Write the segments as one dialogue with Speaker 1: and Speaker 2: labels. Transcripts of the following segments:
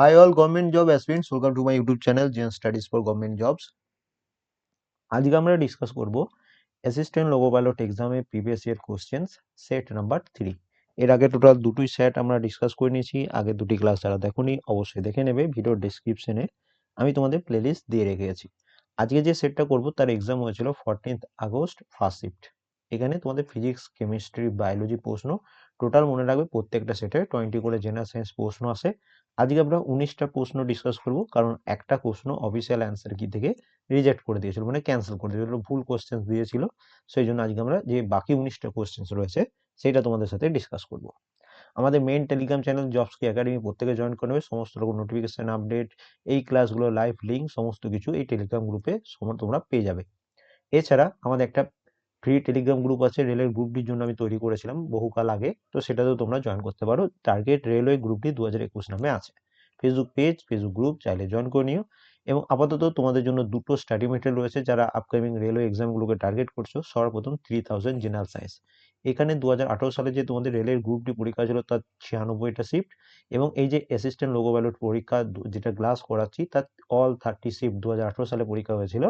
Speaker 1: Hi all government job aspirants, welcome to my YouTube channel Gen Studies for Government Jobs. আজকে আমরা discuss করব assistant loco pilot এক্সামে previous year questions set number three এর আগে total দুটোই set আমরা discuss করে নিয়েছি আগে দুটি ক্লাস যারা দেখোনি অবশ্যই দেখে নেবে ভিডিওর ডিসক্রিপশনে আমি তোমাদের প্লেলিস্ট দিয়ে রেখেছি আজকে যে সেটটা করব তার এক্সাম হয়েছিল ফোরটিন্থ আগস্ট ফার্স্ট শিফট এখানে তোমাদের ফিজিক্স কেমিস্ট্রি বায়োলজি প্রশ্ন টোটাল মনে রাখবে প্রত্যেকটা সেটে টোয়েন্টি করে জেনারেল সায়েন্স প্রশ্ন আসে। আজকে আমরা উনিশটা প্রশ্ন ডিসকাস করব, কারণ একটা প্রশ্ন অফিসিয়াল অ্যান্সার কি থেকে রিজেক্ট করে দিয়েছিল মানে ক্যান্সেল করে দিয়েছিল, ভুল কোশ্চেন দিয়েছিল। সেই জন্য আজকে আমরা যে বাকি উনিশটা কোশ্চেন রয়েছে সেটা তোমাদের সাথে ডিসকাস করব। আমাদের মেন টেলিগ্রাম চ্যানেল জবস কি একাডেমি প্রত্যেকে জয়েন করে নেবে। সমস্ত রকম নোটিফিকেশান আপডেট এই ক্লাসগুলো লাইভ লিঙ্ক সমস্ত কিছু এই টেলিগ্রাম গ্রুপে তোমরা পেয়ে যাবে। এছাড়া আমাদের একটা ফ্রি টেলিগ্রাম গ্রুপ আছে রেলের গ্রুপটির জন্য আমি তৈরি করেছিলাম বহুকাল আগে। তো সেটাতেও তোমরা জয়েন করতে পারো। টার্গেট রেলওয়ে গ্রুপটি দু হাজার একুশ নামে আছে। ফেসবুক পেজ ফেসবুক গ্রুপ চাইলে জয়েন করে নিও। এবং আপাতত তোমাদের জন্য দুটো স্টাডি মেটেরিয়াল রয়েছে যারা আপকামিং রেলওয়ে এক্সামগুলোকে টার্গেট করছ। সর্বপ্রথম থ্রি থাউজেন্ড জেনারেল সায়েন্স এখানে দু হাজার আঠেরো সালে যে তোমাদের রেলের গ্রুপটি পরীক্ষা ছিল তার ছিয়ানব্বইটা শিফট এবং এই যে অ্যাসিস্ট্যান্ট লোগো ব্যালট পরীক্ষা যেটা গ্লাস করাচ্ছি, তার অল থার্টি শিফট দু হাজার আঠেরো সালে পরীক্ষা হয়েছিল।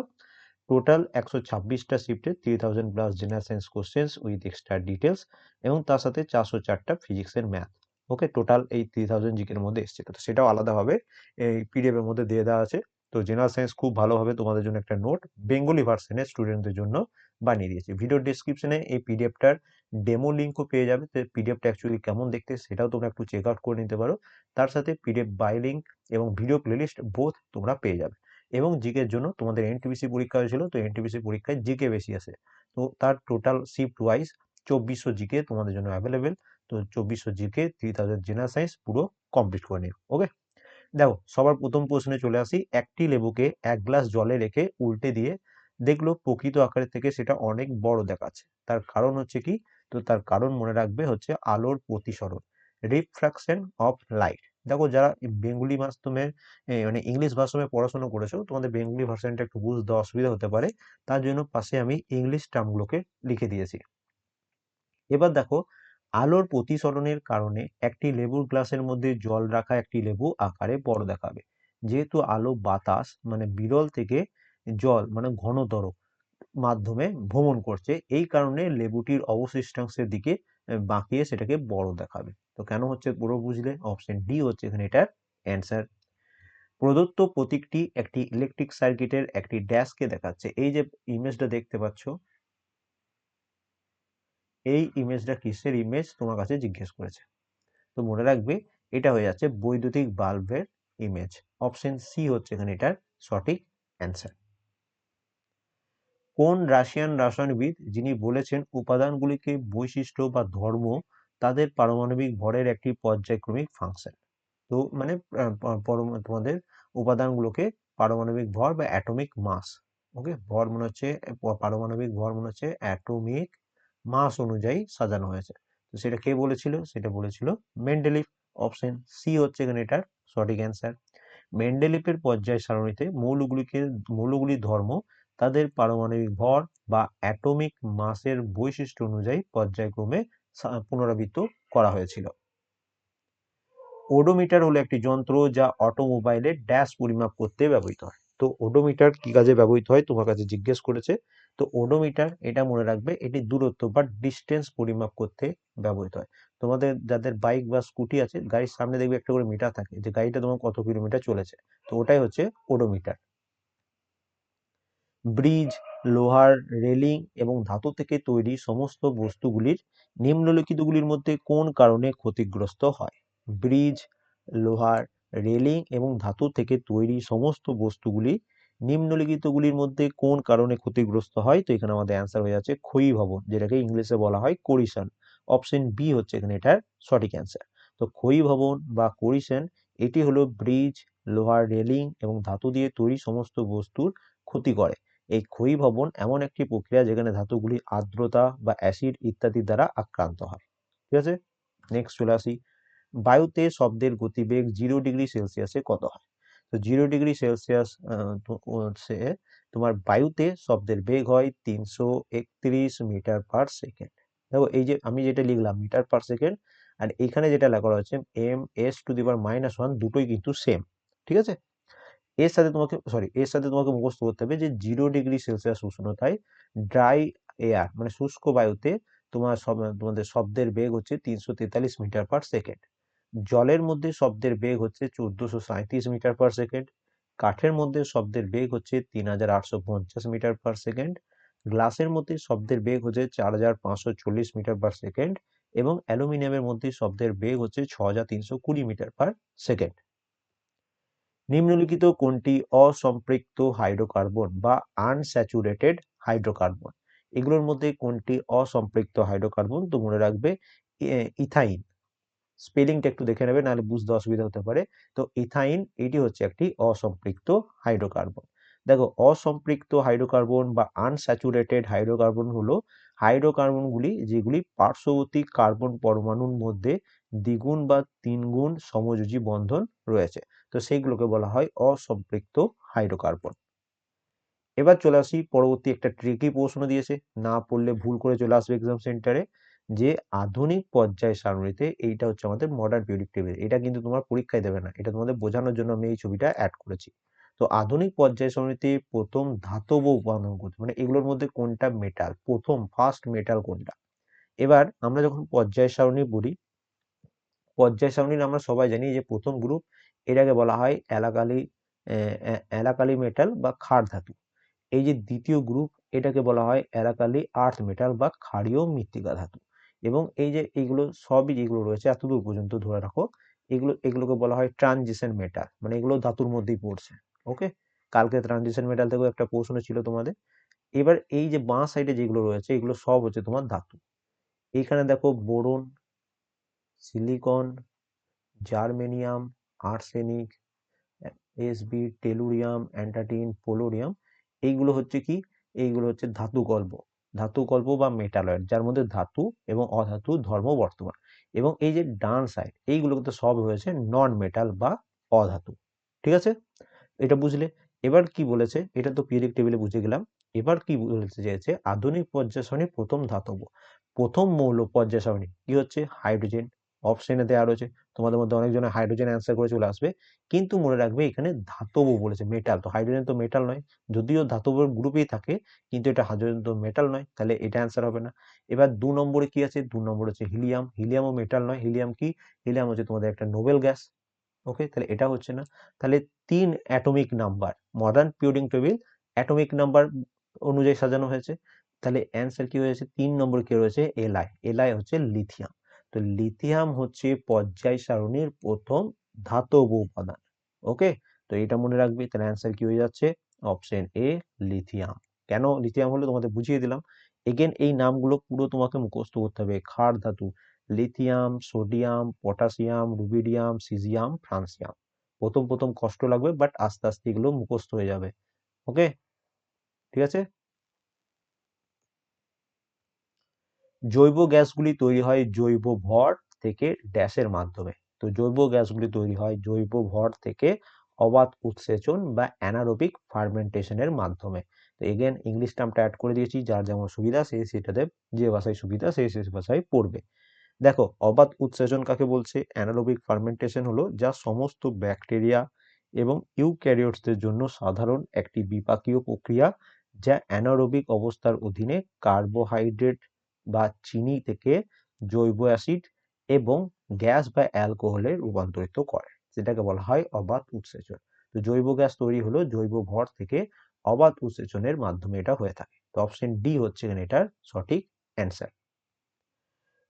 Speaker 1: টোটাল একশো ছাব্বিশটা শিফটে three thousand plus general science questions with extra details এবং তার সাথে চারশো চারটা ফিজিক্সের ম্যাথ ওকে টোটাল এই থ্রি থাউজেন্ড জিকের মধ্যে এসেছিল তো সেটাও আলাদাভাবে এই পিডিএফ এর মধ্যে দিয়ে দেওয়া আছে। তো জেনারেল সায়েন্স খুব ভালোভাবে তোমাদের জন্য একটা নোট বেঙ্গলি ভার্সনের স্টুডেন্টদের জন্য বানিয়ে দিয়েছি। ভিডিও ডিসক্রিপশনে এই পিডিএফটার ডেমো লিঙ্কও পেয়ে যাবে। তো পিডিএফটা অ্যাকচুয়ালি কেমন দেখতে সেটাও তোমরা একটু চেক আউট করে নিতে পারো। তার সাথে পিডিএফ বাই লিঙ্ক এবং ভিডিও প্লেলিস্ট বোথ তোমরা পেয়ে যাবে। এবং জিকের জন্য তোমাদের এনটিপিসি পরীক্ষা হয়েছিল, তো এনটিপিসি পরীক্ষায় জিকে বেশি আসে তো তার টোটাল শিফট ওয়াইজ চব্বিশশো জিকে তোমাদের জন্য অ্যাভেলেবেল তো চব্বিশশো GK three thousand general science পুরো কমপ্লিট করে নিও ওকে দেখো, সবার প্রথম প্রশ্নে চলে আসি, একটি লেবুকে এক গ্লাস জলে রেখে উল্টে দিয়ে দেখল প্রকৃত আকারের থেকে সেটা অনেক বড় দেখাচ্ছে। তার কারণ হচ্ছে কি? তো তার কারণ মনে রাখবে হচ্ছে আলোর প্রতিসরণ রিফ্রাকশন অফ লাইট দেখো যারা বেঙ্গলি মাধ্যমে মানে ইংলিশ ভাষণে পড়াশোনা করেছ, তোমাদের বেঙ্গলি ভার্সনটা একটু বুঝতে অসুবিধা হতে পারে। তার জন্য পাশে আমি ইংলিশ টার্মগুলোকে লিখে দিয়েছি। এবার দেখো, আলোর প্রতিসরণের কারণে একটি লেবুর গ্লাসের মধ্যে জল রাখা একটি লেবু আকারে বড় দেখাবে। যেহেতু আলো বাতাস মানে বিরল থেকে জল মানে ঘনতর মাধ্যমে ভ্রমণ করছে, এই কারণে লেবুটির অবশিষ্টাংশের দিকে বাঁকিয়ে সেটাকে বড় দেখাবে। তো কেন হচ্ছে পুরো বুঝলে? অপশন ডি হচ্ছে এখানে এটার অ্যান্সার প্রদত্ত প্রতীকটি একটি ইলেকট্রিক সার্কিটের একটি ড্যাশকে দেখাচ্ছে। এই যে ইমেজটা দেখতে পাচ্ছ, এই ইমেজটা কিসের ইমেজ তোমার কাছে জিজ্ঞেস করেছে। তো মনে রাখবে, এটা হয়ে যাচ্ছে বৈদ্যুতিক বাল্বের ইমেজ অপশন সি হচ্ছে এখানে এটার সঠিক অ্যান্সার কোন রাশিয়ান রসায়নবিদ যিনি বলেছেন উপাদানগুলিকে বৈশিষ্ট্য বা ধর্ম, তাদের পারমাণবিক ভরের একটি পর্যায়ক্রমিক ফাংশন তো মানে তোমাদের উপাদানগুলোকে পারমাণবিক ভর বা অ্যাটমিক মাস ওকে ভর মনে হচ্ছে পারমাণবিক ভর মনে হচ্ছে অ্যাটমিক মাস অনুযায়ী সাজানো হয়েছে। তো সেটা কে বলেছিল? সেটা বলেছিল মেন্ডেলিফ অপশন সি হচ্ছে এখানে এটার সঠিক অ্যান্সার মেন্ডেলিপের পর্যায় সারণীতে মৌলগুলিকে মৌলগুলির ধর্ম তাদের পারমাণবিক ভর বা অ্যাটমিক মাসের বৈশিষ্ট্য অনুযায়ী পর্যায়ক্রমে পুনরাবৃত্ত করা হয়েছিল। ওডোমিটার হলো একটি যন্ত্র যা অটোমোবাইলের ড্যাশ পরিমাপ করতে ব্যবহৃত হয়। তো ওডোমিটার কি কাজে ব্যবহৃত হয় তোমার কাছে জিজ্ঞেস করেছে। তো ওডোমিটার এটা মনে রাখবে এটি দূরত্ব বা ডিস্টেন্স পরিমাপ করতে ব্যবহৃত হয়। তোমাদের যাদের বাইক বা স্কুটি আছে, গাড়ির সামনে দেখবে একটা করে মিটার থাকে। যে গাড়িটা তোমার কত কিলোমিটার চলেছে। তো ওটাই হচ্ছে ওডোমিটার। ব্রিজ, লোহার রেলিং এবং ধাতু থেকে তৈরি সমস্ত বস্তুগুলির নিম্নলিখিতগুলির মধ্যে কোন কারণে ক্ষতিগ্রস্ত হয়? ব্রিজ, লোহার রেলিং এবং ধাতু থেকে তৈরি সমস্ত বস্তুগুলি নিম্নলিখিতগুলির মধ্যে কোন কারণে ক্ষতিগ্রস্ত হয়? তো এখানে আমাদের অ্যান্সার হয়ে যাচ্ছে ক্ষয়ী ভবন, যেটাকে ইংলিশে বলা হয় কোরিশন। অপশন বি হচ্ছে এখানে এটার সঠিক অ্যান্সার তো ক্ষয়ী ভবন বা কোরিশন, এটি হলো ব্রিজ, লোহার রেলিং এবং ধাতু দিয়ে তৈরি সমস্ত বস্তুর ক্ষতি করে। এই ক্ষয়ী ভবন এমন একটি প্রক্রিয়া যেখানে ধাতুগুলি আর্দ্রতা বা অ্যাসিড ইত্যাদি দ্বারা আক্রান্ত হয়। ঠিক আছে? নেক্সট চলে আসি। বায়ুতে শব্দের গতিবেগ জিরো ডিগ্রি সেলসিয়াসে কত হয়? তো জিরো ডিগ্রি সেলসিয়াস সে তোমার বায়ুতে শব্দের বেগ হয় তিনশো একত্রিশ মিটার পার সেকেন্ড। দেখো এই যে আমি যেটা লিখলাম মিটার পার সেকেন্ড, আর এখানে যেটা লেখা রয়েছে M S to the minus one দুটোই কিন্তু সেম ঠিক আছে? এর সাথে তোমাকে সরি এর সাথে তোমাকে মুখস্থ করতে হবে যে জিরো ডিগ্রি সেলসিয়াস উষ্ণতায় ড্রাই এয়ার মানে শুষ্ক বায়ুতে তোমার তোমাদের শব্দের বেগ হচ্ছে তিনশো তেতাল্লিশ মিটার পার সেকেন্ড জলের মধ্যে শব্দের বেগ হচ্ছে চোদ্দশো সাঁত্রিশ মিটার পার সেকেন্ড কাঠের মধ্যে শব্দের বেগ হচ্ছে তিন হাজার আটশো পঞ্চাশ মিটার পার সেকেন্ড গ্লাসের মধ্যে শব্দের বেগ হচ্ছে চার হাজার পাঁচশো চল্লিশ মিটার পার সেকেন্ড এবং অ্যালুমিনিয়ামের মধ্যে শব্দের বেগ হচ্ছে ছ হাজার তিনশো কুড়ি মিটার পার সেকেন্ড নিম্নলিখিত কোনটি অসম্পৃক্ত হাইড্রোকার্বন বা আনস্যাচুরেটেড হাইড্রোকার্বন? এগুলোর মধ্যে কোনটি অসম্পৃক্ত হাইড্রোকার্বন? তো মনে রাখবে ইথাইন। স্পেলিংটা একটু দেখে নেবে, নাহলে বুঝতে অসুবিধা হতে পারে। তো ইথাইন, এটি হচ্ছে একটি অসম্পৃক্ত হাইড্রোকার্বন। দেখো, অসম্পৃক্ত হাইড্রোকার্বন বা আনস্যাচুরেটেড হাইড্রোকার্বন হলো হাইড্রোকার্বনগুলি যেগুলি পার্শ্ববর্তী কার্বন পরমাণুর মধ্যে দ্বিগুণ বা তিনগুণ সমযোজী বন্ধন রয়েছে। তো সেইগুলোকে বলা হয় অসম্পৃক্ত হাইড্রোকার্বন। এবার চলে আসি পরবর্তী একটা ট্রিকি প্রশ্ন দিয়েছে। না পড়লে ভুল করে চলে আসবে এক্সাম সেন্টারে যে আধুনিক পর্যায় সারণীতে এইটা হচ্ছে আমাদের মডার্ন পিরিয়ডিক টেবিল এটা কিন্তু তোমার পরীক্ষায় দেবে না। এটা তোমাদের বোঝানোর জন্য আমি এই ছবিটা অ্যাড করেছি। তো আধুনিক পর্যায় সারণীতে প্রথম ধাতব উপাদান কোনটা? মানে এগুলোর মধ্যে কোনটা মেটাল প্রথম ফার্স্ট মেটাল কোনটা? এবার আমরা যখন পর্যায় সারণী বলি পর্যায় সারণীর আমরা সবাই জানি যে প্রথম গ্রুপ এটাকে বলা হয় এলাকালি এলাকালি মেটাল বা ক্ষার ধাতু। এই যে দ্বিতীয় গ্রুপ এটাকে বলা হয় এলাকালি আর্থ মেটাল বা ক্ষারীয় মৃত্তিকা ধাতু। এবং এই যে এইগুলো সবই যেগুলো রয়েছে, এতদূর পর্যন্ত ধরে রাখো, এগুলো, এগুলোকে বলা হয় ট্রানজিশন মেটাল মানে এগুলো ধাতুর মধ্যেই পড়ছে। ওকে কালকে ট্রানজিশন মেটাল থেকেও একটা প্রশ্ন ছিল তোমাদের। এবার এই যে বাঁ সাইডে যেগুলো রয়েছে, এগুলো সব হচ্ছে তোমার ধাতু। এইখানে দেখো boron silicon germanium arsenic SB tellurium astatine polonium এইগুলো হচ্ছে কি? এইগুলো হচ্ছে ধাতু গল্প ধাতু গল্প বা মেটালয়েড যার মধ্যে ধাতু এবং অধাতু ধর্ম বর্তমান। এবং এই যে ডান সাইড এইগুলো কিন্তু সব হয়েছে নন মেটাল বা অধাতু। ঠিক আছে? এটা বুঝলে। এবার কি বলেছে? এটা তো পিরিয়ডিক টেবিলে বুঝে গেলাম। এবার কি বলতে চেয়েছে আধুনিক পর্যায় প্রথম ধাতব। প্রথম মৌল পর্যায় সারণী কি হচ্ছে? হাইড্রোজেন অপশনে দেওয়া রয়েছে। তোমাদের মধ্যে অনেকজনে হাইড্রোজেন অ্যান্সার করে চলে আসবে। কিন্তু মনে রাখবে এখানে ধাতব বলেছে মেটাল তো হাইড্রোজেন তো মেটাল নয়। যদিও ধাতব গ্রুপেই থাকে, কিন্তু এটা হাইড্রোজেন তো মেটাল নয়, তাহলে এটা অ্যান্সার হবে না। এবার দু নম্বরে কি আছে? দু নম্বর হচ্ছে হিলিয়াম হিলিয়ামও মেটাল নয়। হিলিয়াম কি? হিলিয়াম হচ্ছে তোমাদের একটা নোবেল গ্যাস ওকে তাহলে এটা হচ্ছে না। তাহলে তিন atomic number modern periodic table atomic number অনুযায়ী সাজানো হয়েছে। তাহলে অ্যান্সার কি হয়েছে? তিন নম্বর কি রয়েছে? এলআই এলআই হচ্ছে লিথিয়াম তো লিথিয়াম হচ্ছে পর্যায় সারণীর প্রথম ধাতব উপাদান ওকে তো এটা মনে রাখবে, তাহলে অ্যান্সার কি হয়ে যাচ্ছে? অপশন এ লিথিয়াম কেন লিথিয়াম হলো? তোমাদের বুঝিয়ে দিলাম। এগেন এই নামগুলো পুরো তোমাকে মুখস্থ করতে হবে। ক্ষার ধাতু lithium sodium potassium rubidium caesium francium প্রথম প্রথম কষ্ট লাগবে বাট আস্তে আস্তে এগুলো মুখস্থ হয়ে যাবে। ওকে ঠিক আছে? জৈব গ্যাসগুলি তৈরি হয় জৈব ভর থেকে ড্যাশের মাধ্যমে। তো জৈব গ্যাসগুলি তৈরি হয় জৈব ভর থেকে অবাধ উৎসেচন বা অ্যানারোবিক ফার্মেন্টেশনের মাধ্যমে। তো এগেন ইংলিশ টার্মটা অ্যাড করে দিয়েছি, যার যেমন সুবিধা সেই সেটাতে যে ভাষায় সুবিধা সেই সেই ভাষায় পড়বে। দেখো, অবাধ উৎসেচন কাকে বলছে? অ্যানারোবিক ফার্মেন্টেশন হলো যা সমস্ত ব্যাকটেরিয়া এবং ইউক্যারিওটসদের জন্য সাধারণ একটি বিপাকীয় প্রক্রিয়া যা অ্যানারোবিক অবস্থার অধীনে কার্বোহাইড্রেট বা চিনি থেকে জৈব অ্যাসিড এবং গ্যাস বা অ্যালকোহলে রূপান্তরিত করে, যেটাকে বলা হয় অবাধ উৎসেচন। তো জৈব গ্যাস তৈরি হলো জৈব ভর থেকে অবাধ উৎসেচনের মাধ্যমে এটা হয়ে থাকে। তো অপশন ডি হচ্ছে এটার সঠিক অ্যান্সার।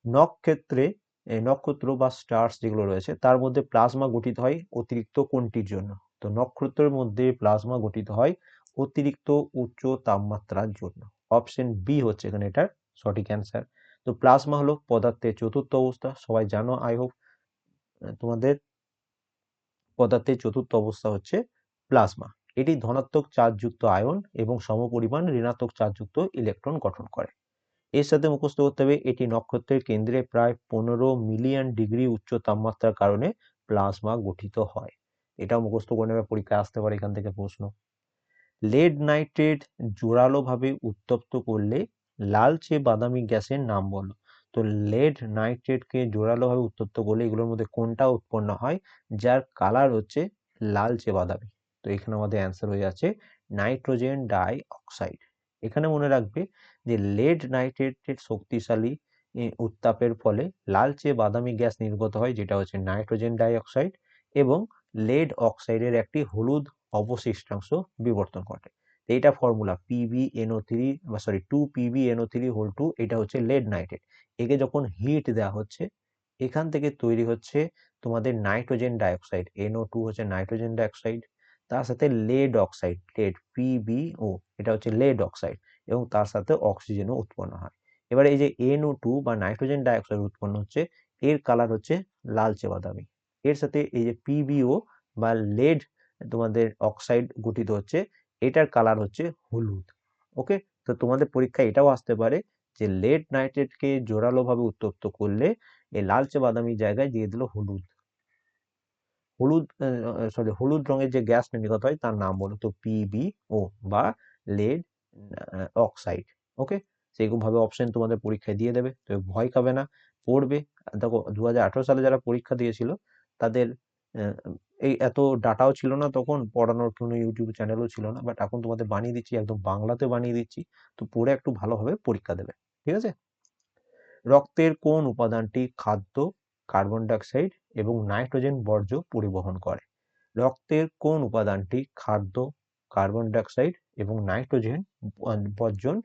Speaker 1: নক্ষত্রে নক্ষত্র বা স্টার্স যেগুলো রয়েছে, তার মধ্যে প্লাজমা গঠিত হয় অতিরিক্ত কোনটির জন্য? তো নক্ষত্রের মধ্যে প্লাজমা গঠিত হয় অতিরিক্ত উচ্চ তাপমাত্রার জন্য। অপশন বি হচ্ছে এখানে এটার সঠিক অ্যান্সার তো প্লাজমা হলো পদার্থের চতুর্থ অবস্থা, সবাই জানো আই হোপ তোমাদের পদার্থের চতুর্থ অবস্থা হচ্ছে প্লাজমা এটি ধনাত্মক চার্জযুক্ত আয়ন এবং সমপরিমাণ ঋণাত্মক চার্জযুক্ত ইলেকট্রন গঠন করে। এর সাথে মুখস্থ করতে হবে এটি নক্ষত্রের কেন্দ্রে প্রায় পনেরো মিলিয়ন ডিগ্রি উচ্চ তাপমাত্রার কারণে প্লাজমা গঠিত হয়। এটাও মুখস্থ করে নেবে, পরীক্ষায় আসতে পারে এখান থেকে প্রশ্ন। লেড নাইট্রেট জোরালোভাবে উত্তপ্ত করলে লালচে বাদামি গ্যাসের নাম বলো। তো লেড নাইট্রেটকে জোরালোভাবে উত্তপ্ত করলে এগুলোর মধ্যে কোনটা উৎপন্ন হয়? যার কালার হচ্ছে লালচে বাদামি। তো এখানে আমাদের অ্যান্সার হয়ে যাচ্ছে নাইট্রোজেন ডাই অক্সাইড। এখানে মনে রাখবে যে লেড নাইট্রেটের শক্তিশালী উত্তাপের ফলে লালচে বাদামি গ্যাস নির্গত হয়, যেটা হচ্ছে নাইট্রোজেন ডাইঅক্সাইড এবং লেড অক্সাইডের একটি হলুদ অবশিষ্টাংশ বিবর্তন ঘটে। এইটা ফর্মুলা পিবি এনও থ্রি বা sorry two PB NO three whole two এটা হচ্ছে লেড নাইট্রেট একে যখন হিট দেওয়া হচ্ছে, এখান থেকে তৈরি হচ্ছে তোমাদের নাইট্রোজেন ডাইঅক্সাইড। এনও টু হচ্ছে নাইট্রোজেন ডাইঅক্সাইড, তার সাথে লেড অক্সাইড লেড পিবিও এটা হচ্ছে লেড অক্সাইড এবং তার সাথে অক্সিজেনও উৎপন্ন হয়। এবারে এই যে এনও টু বা নাইট্রোজেন ডাইঅক্সাইড উৎপন্ন হচ্ছে, এর কালার হচ্ছে লালচে বাদামি। এর সাথে এই যে পিবিও বা লেড তোমাদের অক্সাইড গঠিত হচ্ছে, এটার কালার হচ্ছে হলুদ। ওকে তো তোমাদের পরীক্ষায় এটাও আসতে পারে যে লেড নাইট্রেটকে জোরালোভাবে উত্তপ্ত করলে এই লালচে বাদামি জায়গায় দিয়ে দিল হলুদ। হলুদ সরি হলুদ রঙের যে গ্যাস নির্গত হয় তার নাম বলো তো পিবিও বা লেড অক্সাইড ওকে সেইরকমভাবে অপশন তোমাদের পরীক্ষায় দিয়ে দেবে। তো ভয় খাবে না, পড়বে। দেখো দু হাজার আঠেরো সালে যারা পরীক্ষা দিয়েছিল, তাদের এই এত ডাটাও ছিল না তখন, পড়ানোর কোনো ইউটিউব চ্যানেলও ছিল না। বাট এখন তোমাদের বানিয়ে দিচ্ছি, একদম বাংলাতে বানিয়ে দিচ্ছি। তো পড়ে একটু ভালোভাবে পরীক্ষা দেবে, ঠিক আছে? রক্তের কোন উপাদানটি খাদ্য কার্বন ডাইঅক্সাইড এবং নাইট্রোজেন বর্জ্য পরিবহন করে? রক্তের কোন উপাদানটি খাদ্য কার্বন ডাইঅক্সাইড এবং নাইট্রোজেন বর্জন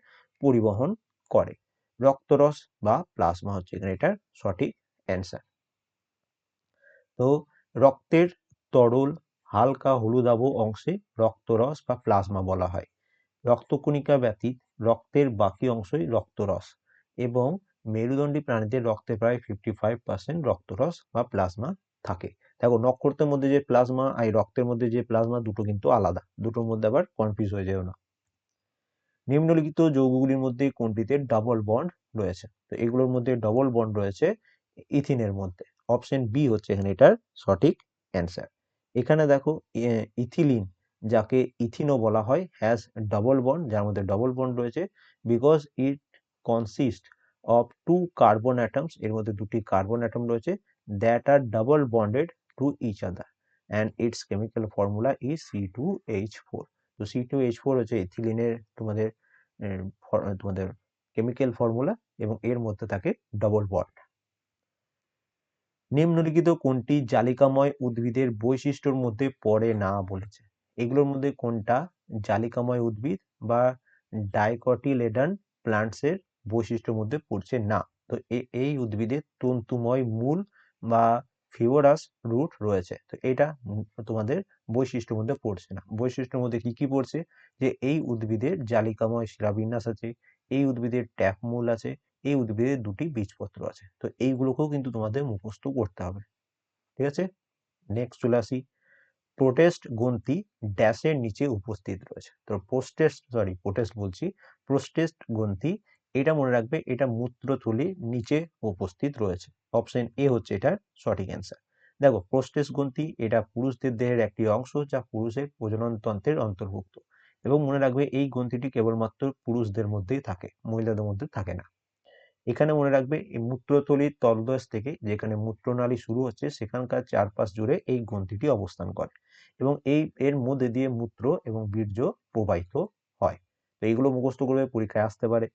Speaker 1: পরিবহন করে। রক্তরস বা প্লাজমা হচ্ছে এখানে এটার সঠিক অ্যান্সার। তো রক্তের তরল হালকা হলুদাভ অংশে রক্তরস বা প্লাজমা বলা হয়। রক্তকণিকা ব্যতীত রক্তের বাকি অংশই রক্তরস এবং মেরুদণ্ডী প্রাণীদের রক্তে প্রায় ফিফটি ফাইভ পার্সেন্ট রক্তরস বা প্লাজমা থাকে। দেখো নক্ষত্রের মধ্যে যে প্লাজমা আর রক্তের মধ্যে যে প্লাজমা দুটো কিন্তু আলাদা। দুটোর মধ্যে আবার কনফিউজ হয়ে যেও না। নিম্নলিখিত যৌগগুলির মধ্যে কোনটিতে ডাবল বন্ড রয়েছে? তো এগুলোর মধ্যে ডবল বন্ড রয়েছে ইথিনের মধ্যে। অপশন বি হচ্ছে এখানে এটার সঠিক অ্যান্সার এখানে দেখো ইথিলিন যাকে ইথিনো বলা হয় হ্যাজ ডবল বন্ড যার মধ্যে ডবল বন্ড রয়েছে because it consist of two carbon atoms এর মধ্যে দুটি কার্বন অ্যাটম রয়েছে that are double bonded and its chemical formula is C two H four তো সি টু এইচ ফোর হচ্ছে ইথিলিনের তোমাদের তোমাদের কেমিক্যাল ফর্মুলা এবং এর মধ্যে থাকে ডবল বন্ড নিম্নলিখিত কোনটি জালিকাময় উদ্ভিদের বৈশিষ্ট্যর মধ্যে পড়ে না বলেছে? এগুলোর মধ্যে কোনটা জালিকাময় উদ্ভিদ বা ডাইকটিলেডান প্লান্টসের বৈশিষ্ট্যের মধ্যে পড়ছে না? তো এই উদ্ভিদের তন্তুময় মূল বা ফিওরাস রুট রয়েছে। তো এটা তোমাদের বৈশিষ্ট্যের মধ্যে পড়ছে না। বৈশিষ্ট্যের মধ্যে কি কি পড়ছে? যে এই উদ্ভিদের জালিকাময় শিরাবিন্যাস আছে, এই উদ্ভিদের ট্যাপ মূল আছে, এই উদ্ভিদের দুটি বীজপত্র আছে। তো এইগুলোকেও কিন্তু তোমাদের মুখস্থ করতে হবে। ঠিক আছে? নেক্সট চলে আসি। প্রোটেস্ট গ্রন্থি ড্যাশের নিচে উপস্থিত রয়েছে। তো পোস্টেস্ট সরি প্রোটেস্ট বলছি। প্রোস্টেস্ট গ্রন্থি এটা মনে রাখবে, এটা মূত্রথলির নিচে উপস্থিত রয়েছে। অপশন এ হচ্ছে এটার সঠিক অ্যান্সার দেখো প্রোস্টেস গ্রন্থি এটা পুরুষদের দেহের একটি অংশ যা পুরুষের প্রজনন তন্ত্রের অন্তর্ভুক্ত এবং মনে রাখবে এই গ্রন্থিটি কেবলমাত্র পুরুষদের মধ্যেই থাকে, মহিলাদের মধ্যে থাকে না। এখানে মনে রাখবে এই মূত্রতলির তলদেশ থেকে যেখানে মূত্রনালী শুরু হচ্ছে, সেখানকার চারপাশ জুড়ে এই গ্রন্থিটি অবস্থান করে এবং এই, এর মধ্যে দিয়ে মূত্র এবং বীর্য প্রবাহিত হয়। তো এইগুলো মুখস্থ করবে পরীক্ষায় আসতে পারে।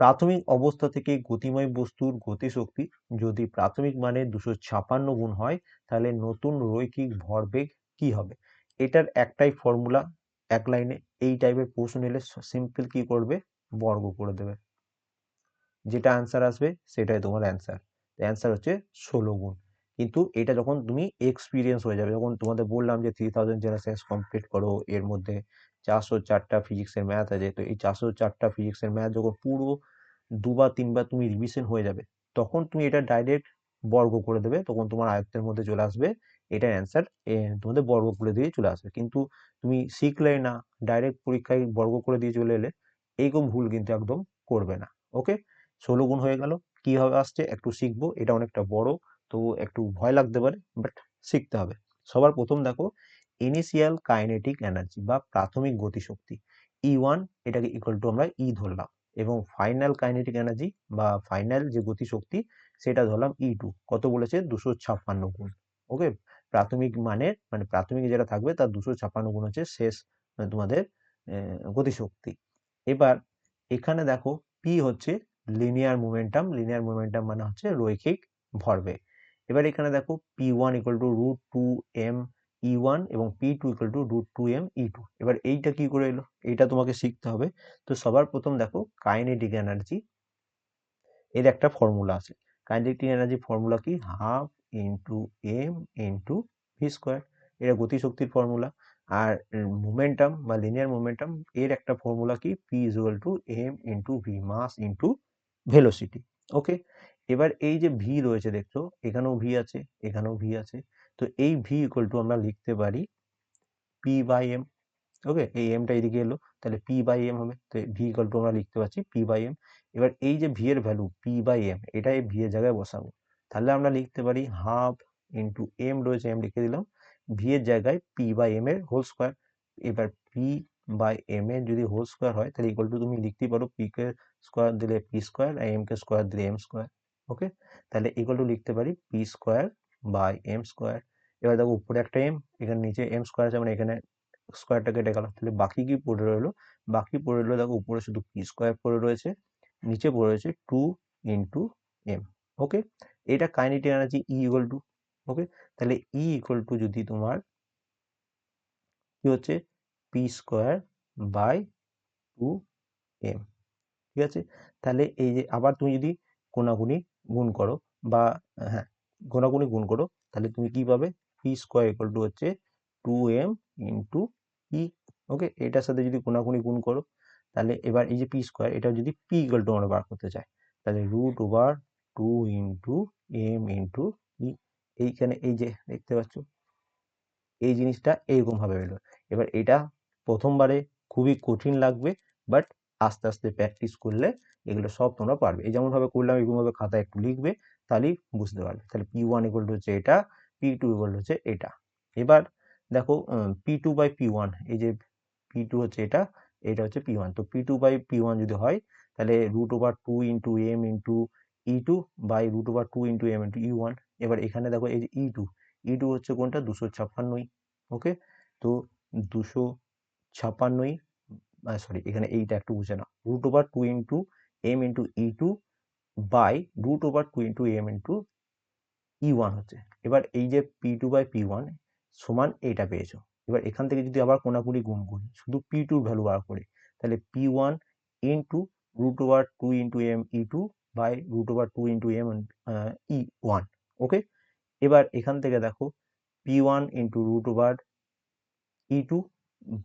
Speaker 1: প্রাথমিক অবস্থা থেকে গতিময় বস্তুর গতিশক্তি যদি প্রাথমিক মানে দুশো ছাপান্ন গুণ হয়, তাহলে নতুন রৈখিক ভরবেগ কি হবে? এটার একটাই ফর্মুলা এক লাইনে এই টাইপের প্রশ্ন এলে সিম্পল কি করবে? বর্গ করে দেবে। যেটা অ্যান্সার আসবে, সেটাই তোমার অ্যান্সার অ্যান্সার হচ্ছে ষোলো গুণ। কিন্তু এটা যখন তুমি এক্সপিরিয়েন্স হয়ে যাবে, যখন তোমাদের বললাম যে three thousand general science complete করো, এর মধ্যে চারশো চারটা ফিজিক্সের ম্যাথ আছে, তো এই চারশো চারটা ফিজিক্সের ম্যাথ যখন পুরো দুবার, তিনবার তুমি রিভিশন হয়ে যাবে। তখন তুমি এটা ডাইরেক্ট বর্গ করে দেবে, তখন তোমার আয়ত্তের মধ্যে চলে আসবে, এটার অ্যান্সার তোমাদের বর্গ করে দিয়ে চলে আসবে। কিন্তু তুমি শিখলে না ডাইরেক্ট পরীক্ষায় বর্গ করে দিয়ে চলে এলে, এইরকম ভুল কিন্তু একদম করবে না। ওকে ষোলো গুণ হয়ে গেল কীভাবে আসছে? একটু শিখব, এটা অনেকটা বড়, তো একটু ভয় লাগতে পারে বাট শিখতে হবে। সবার প্রথম দেখো ইনিশিয়াল কাইনেটিক এনার্জি বা প্রাথমিক গতিশক্তি ই ওয়ান এটাকে ইকুয়াল টু আমরা ই ধরলাম। এবং ফাইনাল কাইনেটিক এনার্জি বা ফাইনাল যে গতিশক্তি সেটা ধরলাম ই টু কত বলেছে? দুশো ছাপ্পান্ন গুণ ওকে প্রাথমিক মানের মানে প্রাথমিক যেটা থাকবে তার দুশো ছাপ্পান্ন গুণ হচ্ছে শেষ আহ, তোমাদের গতিশক্তি। এবার এখানে দেখো পি হচ্ছে লিনিয়ার মোমেন্টাম লিনিয়ার মোমেন্টাম মানে হচ্ছে রৈখিক ভরবেগ। এবার এখানে দেখো P one equal to root two M E one এবং P two equal to root two M E two এবার এইটা কি করে এলো? এইটা তোমাকে শিখতে হবে। তো সবার প্রথম দেখো কাইনেটিক এনার্জি এর একটা ফর্মুলা আছে। কাইনেটিক এনার্জি ফর্মুলা কি? Half into M into V square এটা গতিশক্তির ফর্মুলা আর মোমেন্টাম বা লিনিয়ার মোমেন্টাম এর একটা ফর্মুলা কি? P equal to M into V mass into velocity okay এবার এই যে ভি রয়েছে দেখছ, এখানেও ভি আছে, এখানেও ভি আছে। তো এই ভি ইকুয়াল টু আমরা লিখতে পারি পি বাই এম ওকে এই এমটা এদিকে এলো, তাহলে পি বাই এম হবে। তো ভি ইকুয়াল টু আমরা লিখতে পারছি পি বাই এম এবার এই যে ভি এর ভ্যালু পি বাই এম এটা এই ভি এর জায়গায় বসাবো। তাহলে আমরা লিখতে পারি হাফ ইন্টু এম রয়েছে এম লিখে দিলাম। ভি এর জায়গায় পি বাই এম এর হোল স্কোয়ার এবার পি বাই এম এর যদি হোল স্কোয়ার হয়, তাহলে ইকুয়াল টু তুমি লিখতেই পারো পি কে স্কোয়ার দিলে পি স্কোয়ার আর এম কে স্কোয়ার দিলে এম স্কোয়ার ওকে তাহলে ইকুয়াল টু লিখতে পারি P square by M square এবার দেখো উপরে একটা এম এখানে নিচে এম স্কোয়ার আছে মানে এখানে স্কোয়ারটা কেটে গেল। তাহলে বাকি কি পড়ে রইল? বাকি পড়ে রইল দেখো উপরে শুধু পি স্কোয়ার পড়ে রয়েছে, নিচে পড়ে রয়েছে টু ইন্টু এম ওকে এটা kinetic energy E equal to okay তাহলে ই ইকুয়াল টু যদি তোমার কি হচ্ছে? P square by two M ঠিক আছে? তাহলে এই যে আবার তুমি যদি কোনাগুনি গুণ করো বা হ্যাঁ কোনাগুনি গুণ করো, তাহলে তুমি কি পাবে? পি স্কোয়ার ইকুয়াল টু হচ্ছে two M into E okay এটার সাথে যদি কোনাকুনি গুণ করো, তাহলে এবার এই যে পি স্কোয়ার এটা যদি পি ইকুয়াল টু আমরা বার করতে চাই, তাহলে root over two into M into E এইখানে এই যে দেখতে পাচ্ছ, এই জিনিসটা এইরকম ভাবে এলো এবার এটা প্রথমবারে খুবই কঠিন লাগবে বাট আস্তে আস্তে প্র্যাকটিস করলে এগুলো সব তোমরা পারবে। এই যেমন ভাবে করলাম এরকম ভাবে খাতায় একটু লিখবে, তাহলেই বুঝতে পারবে। তাহলে পি ওয়ান ইকুয়াল টু হচ্ছে এটা পি টু ইকুয়াল হচ্ছে এটা। এবার দেখো P two by P one এই যে পি টু হচ্ছে এটা এটা হচ্ছে পি ওয়ান তো P two by P one যদি হয়, তাহলে root over two into M into E two by root over two into M into E one এবার এখানে দেখো, এই যে ই টু ই টু হচ্ছে কোনটা? দুশো ছাপ্পান্নই ওকে তো দুশো ছাপ্পান্নই সরি এখানে এইটা একটু বুঝে না root over two into M into E two by root over two into M into E one হচ্ছে। এবার এই যে P two by P one সমান এইটা পেয়েছ। এবার এখান থেকে যদি আবার কোনাকুনি গুণ করি, শুধু পি টুর ভ্যালু বার করি, তাহলে P one into root over two into M E two by root over two into M E one okay এবার এখান থেকে দেখো P one into root over E two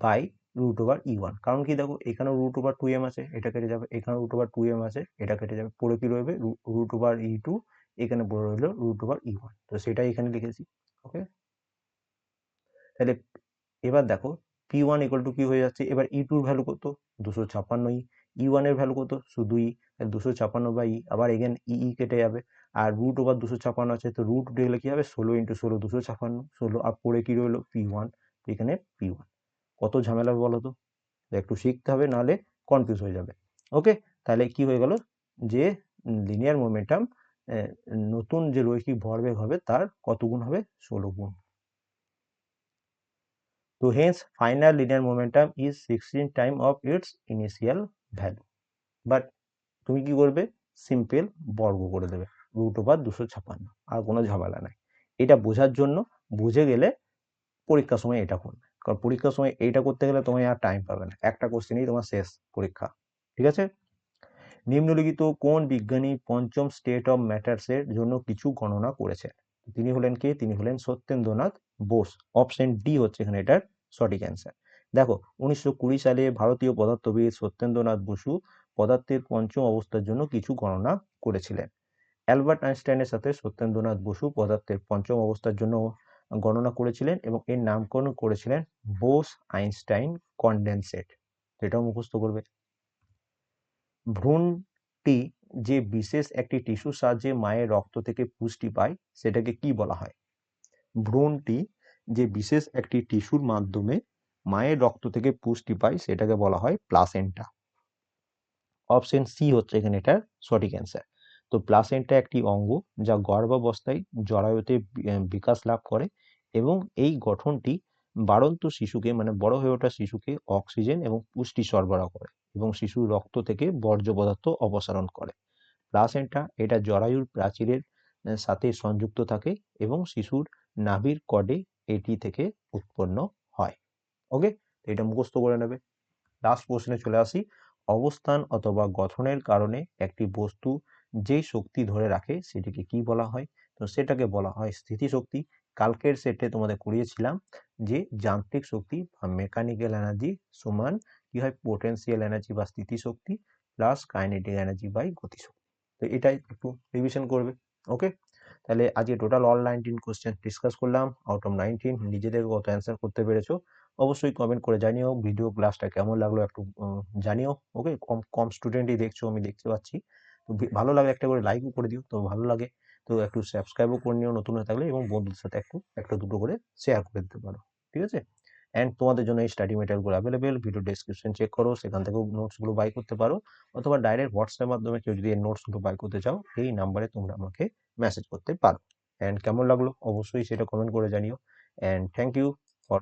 Speaker 1: by root over E one কারণ কি দেখো এখানেও root over two M আছে, এটা কেটে যাবে এখানে রুট ওভার টু এম আছে, এটা কেটে যাবে পড়ে কি রইবে? রুট ওভার ই টু এখানে পড়ে রইল রুট ওভার ই ওয়ান তো সেটাই এখানে লিখেছি ওকে তাহলে এবার দেখো পি ওয়ান ইকুয়াল টু কি হয়ে যাচ্ছে, এবার ই টুর ভ্যালু কত? দুশো ছাপ্পান্নই ই ই ওয়ানের ভ্যালু কত? শুধু শুধুই দুশো ছাপ্পান্ন বাই ই আবার এগেন ই ই কেটে যাবে। আর রুট ওভার দুশো ছাপ্পান্ন আছে, তো রুট গেলে কি হবে? ষোলো ইন্টু ষোলো, দুশো ছাপ্পান্ন। ষোলো আর পড়ে কি রইল? পি ওয়ান এখানে পি ওয়ান কত ঝামেলা বলো তো একটু শিখতে হবে, নাহলে কনফিউজ হয়ে যাবে। ওকে তাহলে কি হয়ে গেল? যে লিনিয়ার মোমেন্টাম নতুন যে রৈখিক ভরবেগ হবে তার কত গুণ হবে? ষোলো গুণ। তো hence final linear momentum is 16 time of its initial value but তুমি কি করবে? সিম্পল বর্গ করে দেবে। রুট ওভার দুশো ছাপান্ন। আর কোনো ঝামেলা নাই। এটা বোঝার জন্য বুঝে গেলে পরীক্ষার সময় এটা করবে। কারণ পরীক্ষার সময় এইটা করতে গেলে তোমায় আর টাইম পাবে না। একটা কোশ্চেনই তোমার শেষ পরীক্ষা। ঠিক আছে? নিম্নলিখিত কোন বিজ্ঞানী পঞ্চম স্টেট অফ ম্যাটার্সের জন্য কিছু গণনা করেছেন? তিনি হলেন কে? তিনি হলেন সত্যেন্দ্রনাথ বোস। অপশন ডি হচ্ছে এখানে এটার সঠিক অ্যান্সার দেখো, উনিশশো কুড়ি সালে ভারতীয় পদার্থবিদ সত্যেন্দ্রনাথ বসু পদার্থের পঞ্চম অবস্থার জন্য কিছু গণনা করেছিলেন। অ্যালবার্ট আইনস্টাইনের সাথে সত্যেন্দ্রনাথ বসু পদার্থের পঞ্চম অবস্থার জন্য গণনা করেছিলেন এবং এর নামকরণ করেছিলেন বোস আইনস্টাইন কন্ডেনসেট। এটাও মুখস্থ করবে। ভ্রূণটি যে বিশেষ একটি টিস্যুর সাহায্যে মায়ের রক্ত থেকে পুষ্টি পায়, সেটাকে কি বলা হয়? ভ্রূণটি যে বিশেষ একটি টিস্যুর মাধ্যমে মায়ের রক্ত থেকে পুষ্টি পায়, সেটাকে বলা হয় প্লাসেন্টা। অপশন সি হচ্ছে এখানে এটার সঠিক অ্যান্সার। তো প্লাসেন্টা একটি অঙ্গ যা গর্ভাবস্থায় জরায়ুতে বিকাশ লাভ করে এবং এই গঠনটি বাড়ন্ত শিশুকে মানে বড় হয়ে ওঠা শিশুকে অক্সিজেন এবং পুষ্টি সরবরাহ করে। এবং শিশুর রক্ত থেকে বর্জ্য পদার্থ অপসারণ করে। প্লাসেন্টা এটা জরায়ুর প্রাচীরের সাথে সংযুক্ত থাকে এবং শিশুর নাভির কডে এটি থেকে উৎপন্ন হয়। ওকে এটা মুখস্থ করে নেবে। লাস্ট প্রশ্নে চলে আসি। অবস্থান অথবা গঠনের কারণে একটি বস্তু যেই শক্তি ধরে রাখে সেটিকে কি বলা হয়? তো সেটাকে বলা হয় স্থিতিশক্তি। কালকের সেটে তোমাদের করিয়েছিলাম যে যান্ত্রিক শক্তি বা মেকানিক্যাল এনার্জি সমান কি হয়? পোটেনশিয়াল এনার্জি বা স্থিতিশক্তি প্লাস কাইনেটিক এনার্জি বাই গতিশক্তি। তো এটাই একটু রিভিশন করবে ওকে তাহলে আজকে total all nineteen question discuss করলাম আউট অফ নাইনটিন নিজেদের কত অ্যান্সার করতে পেরেছ, অবশ্যই কমেন্ট করে জানিও ভিডিও ক্লাসটা কেমন লাগল একটু জানিও ওকে কম কম স্টুডেন্টই দেখছ, আমি দেখতে পাচ্ছি। তো ভালো লাগে একটা করে লাইকও করে দিও, তো ভালো লাগে। তো একটু সাবস্ক্রাইবও করে নিও নতুন হয়ে থাকলে এবং বন্ধুদের সাথে একটু, একটা দুটো করে শেয়ার করে দিতে পারো, ঠিক আছে? অ্যান্ড তোমাদের জন্য এই স্টাডি মেটেরিয়ালগুলো অ্যাভেলেবেল ভিডিও ডিসক্রিপশন চেক করো, সেখান থেকেও নোটসগুলো বাই করতে পারো। অথবা ডাইরেক্ট হোয়াটসঅ্যাপ মাধ্যমে কেউ যদি এই নোটসগুলো বাই করতে চাও, এই নাম্বারে তোমরা আমাকে মেসেজ করতে পারো। অ্যান্ড কেমন লাগল? অবশ্যই সেটা কমেন্ট করে জানিও। And thank you for